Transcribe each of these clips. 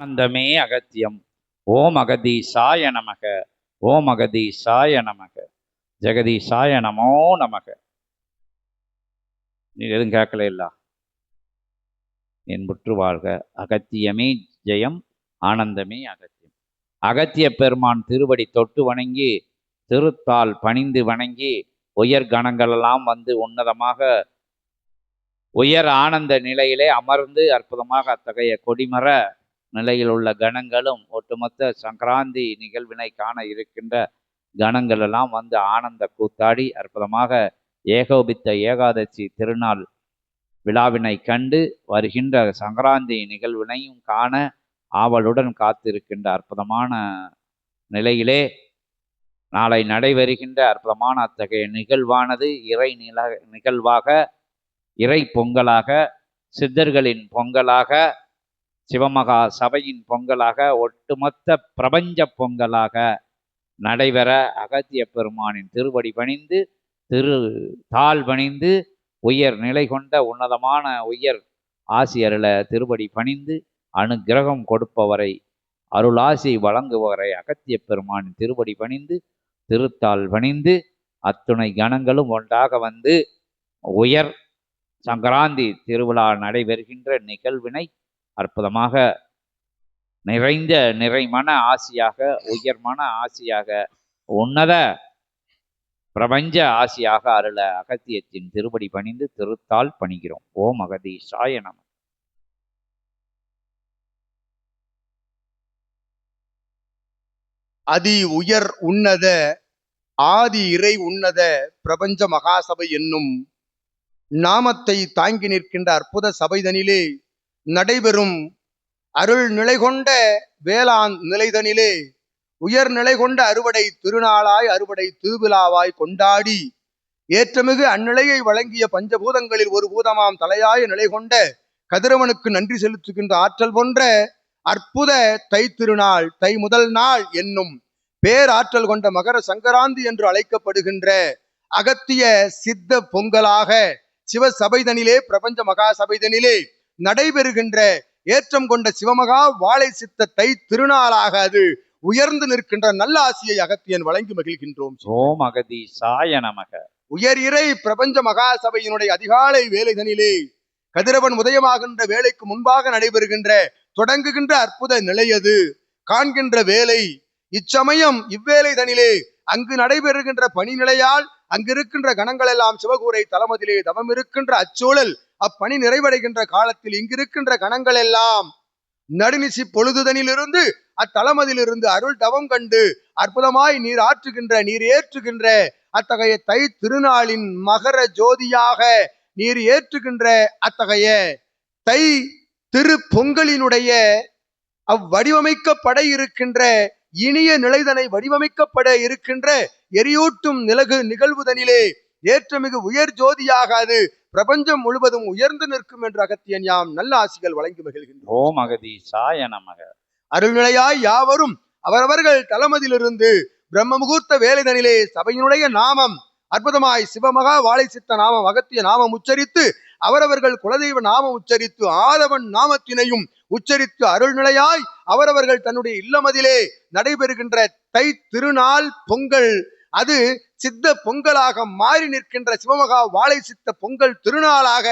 ஆனந்தமே அகத்தியம். ஓம் அகதீசாய நமக. ஓம் அகதீசாய நமக. ஜெகதி சாய நமோ நமக. நீ எதுவும் கேட்கல என் புற்று வாழ்க அகத்தியமே ஜெயம் ஆனந்தமே அகத்தியம். அகத்திய பெருமான் திருவடி தொட்டு வணங்கி திருத்தால் பணிந்து வணங்கி உயர் கணங்களெல்லாம் வந்து உன்னதமாக உயர் ஆனந்த நிலையிலே அமர்ந்து அற்புதமாக அத்தகைய கொடிமர நிலையில் உள்ள கணங்களும் ஒட்டுமொத்த சங்கராந்தி நிகழ்வினை காண இருக்கின்ற கணங்கள் எல்லாம் வந்து ஆனந்த கூத்தாடி அற்புதமாக ஏகோபித்த ஏகாதசி திருநாள் விழாவினை கண்டு வருகின்ற சங்கராந்தி நிகழ்வினையும் காண ஆவலுடன் காத்திருக்கின்ற அற்புதமான நிலையிலே நாளை நடைபெறுகின்ற அற்புதமான அத்தகைய நிகழ்வானது இறை நில நிகழ்வாக இறை பொங்கலாக சித்தர்களின் பொங்கலாக சிவமகா சபையின் பொங்கலாக ஒட்டுமொத்த பிரபஞ்ச பொங்கலாக நடைபெற அகத்திய பெருமானின் திருவடி பணிந்து திரு தாள் பணிந்து உயர் நிலை கொண்ட உன்னதமான உயர் ஆசியரில் திருவடி பணிந்து அனுக்கிரகம் கொடுப்பவரை அருளாசி வழங்குபவரை அகத்திய பெருமானின் திருவடி பணிந்து திருத்தாள் பணிந்து அத்துணை கணங்களும் ஒன்றாக வந்து உயர் சங்கராந்தி திருவிழா நடைபெறுகின்ற நிகழ்வினை அற்புதமாக நிறைந்த நிறைமன ஆசியாக உயர்மன ஆசியாக உன்னத பிரபஞ்ச ஆசியாக அருள அகத்தியத்தின் திருப்படி பணிந்து திருத்தால் பணிகிறோம். ஓம் அகதீஷாய நம. அதி உயர் உன்னத ஆதி இறை உன்னத பிரபஞ்ச மகாசபை என்னும் நாமத்தை தாங்கி நிற்கின்ற அற்புத சபைதனிலே நடைபெறும் அருள் நிலை கொண்ட வேளாண் நிலைதனிலே உயர் நிலை கொண்ட அறுவடை திருநாளாய் அறுவடை திருவிழாவாய் கொண்டாடி ஏற்றமிகு அந்நிலையை வழங்கிய பஞ்சபூதங்களில் ஒரு பூதமாம் தலையாய நிலை கொண்ட கதிரவனுக்கு நன்றி செலுத்துகின்ற ஆற்றல் போன்ற அற்புத தை திருநாள் தை முதல் நாள் என்னும் பேராற்றல் கொண்ட மகர சங்கராந்தி என்று அழைக்கப்படுகின்ற அகத்திய சித்த பொங்கலாக சிவ சபைதனிலே பிரபஞ்ச மகா சபைதனிலே நடைபெறுகின்ற ஏற்றம் கொண்ட சிவமகா வாழை சித்த தை திருநாளாக அது உயர்ந்து நிற்கின்ற நல்ல ஆசியை அகத்தியன் வழங்கி மகிழ்கின்றோம். ஓம் அகதீஷாய நமக. உயர் இறை பிரபஞ்ச மகா சபையினுடைய அதிகாலை வேலைதனிலே கதிரவன் உதயமாகின்ற வேலைக்கு முன்பாக நடைபெறுகின்ற தொடங்குகின்ற அற்புத நிலையது காண்கின்ற வேலை இச்சமயம் இவ்வேலை தனிலே அங்கு நடைபெறுகின்ற பணி நிலையால் அங்கிருக்கின்ற கணங்கள் எல்லாம் சிவகூரை தளமதிலே தவம் இருக்கின்ற அச்சூழல் அப்பணி நிறைவடைகின்ற காலத்தில் இங்கிருக்கின்ற கணங்கள் எல்லாம் நடுநிசி பொழுதுதனிலிருந்து அத்தளமதிலிருந்து அருள் தவம் கண்டு அற்புதமாய் நீர் ஆற்றுகின்ற நீர் ஏற்றுகின்ற அத்தகைய தை திருநாளின் மகர ஜோதியாக நீர் ஏற்றுகின்ற அத்தகைய தை திரு பொங்கலினுடைய அவ்வடிவமைக்கப்பட இருக்கின்ற இனிய நிலைதனை வடிவமைக்கப்பட இருக்கின்ற எரியூட்டும் நிலகு நிகழ்வுதனிலே ஏற்றமிகு உயர் ஜோதியாக அது பிரபஞ்சம் முழுவதும் உயர்ந்து நிற்கும் என்று அகத்தியன் யாம் நல்ல ஆசிகள் வழங்கி மகிழ்கின்றோம் ஓம் அகதீஷாய நமக. அருள்நிலையாய் யாவரும் அவரவர்கள் தளமதிலிருந்து பிரம்ம முகூர்த்த வேலைதனிலே சபையினுடைய நாமம் அற்புதமாய் சிவமகா வாழை சித்த நாமம் அகத்திய நாமம் உச்சரித்து அவரவர்கள் குலதெய்வ நாமம் உச்சரித்து ஆதவன் நாமத்தினையும் உச்சரித்து அருள்நிலையாய் அவரவர்கள் தன்னுடைய இல்லமதிலே நடைபெறுகின்ற தை திருநாள் பொங்கல் அது சித்த பொங்கலாக மாறி நிற்கின்ற சிவமகா வாழை சித்த பொங்கல் திருநாளாக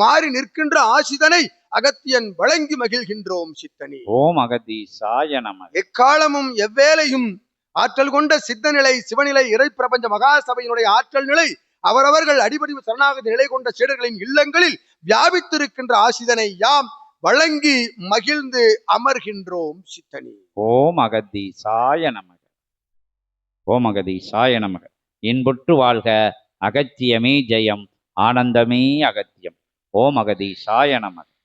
மாறி நிற்கின்ற ஆசிதனை அகத்தியன் வழங்கி மகிழ்கின்றோம் சித்தனி. ஓம் அகதீஷாய நமக. எக்காலமும் எவ்வேளையும் ஆற்றல் கொண்ட சித்த நிலை சிவநிலை இறை பிரபஞ்ச மகாசபையினுடைய ஆற்றல் நிலை அவரவர்கள் அடிபடி சரணாகதி நிலை கொண்ட சீடர்களின் இல்லங்களில் வியாபித்திருக்கின்ற ஆசிதனை யாம் வழங்கி மகிழ்ந்து அமர்கின்றோம் சித்தனி. ஓம் அகதீஷாய நமக. ஓமகதி சாய நமக. இன்புற்று வாழ்க அகத்தியமே ஜெயம் ஆனந்தமே அகத்தியம். ஓமகதி சாய நமக.